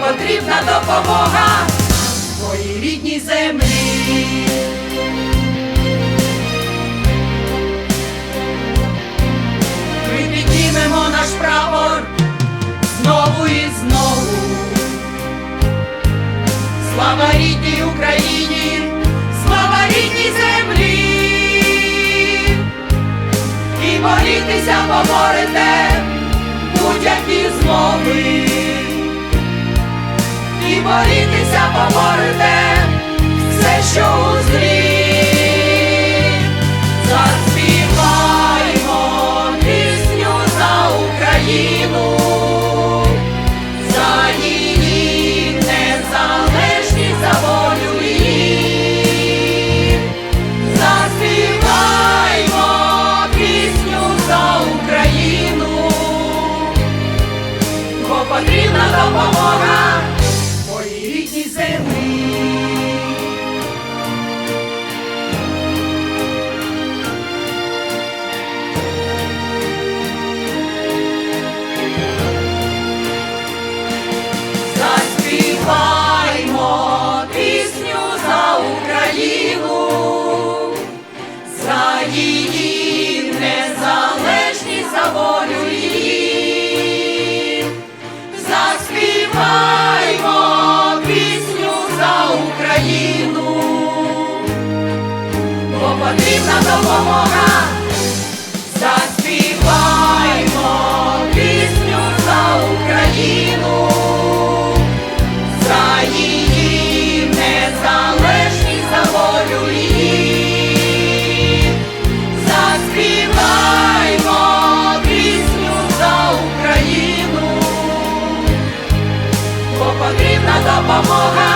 Потрібна допомога твоїй рідній землі. Ми піднімемо наш прапор знову і знову. Слава рідній Україні, слава рідній землі. І борітися поборете будь-які змови. Поборете все, що у злі. Заспіваймо пісню за Україну, за її незалежність, за волю її. Заспіваймо пісню за Україну, бо потрібна допомога рідній землі. Потрібна допомога. Заспіваймо пісню за Україну, за її незалежність, за волю. Заспіваймо пісню за Україну, бо потрібна допомога.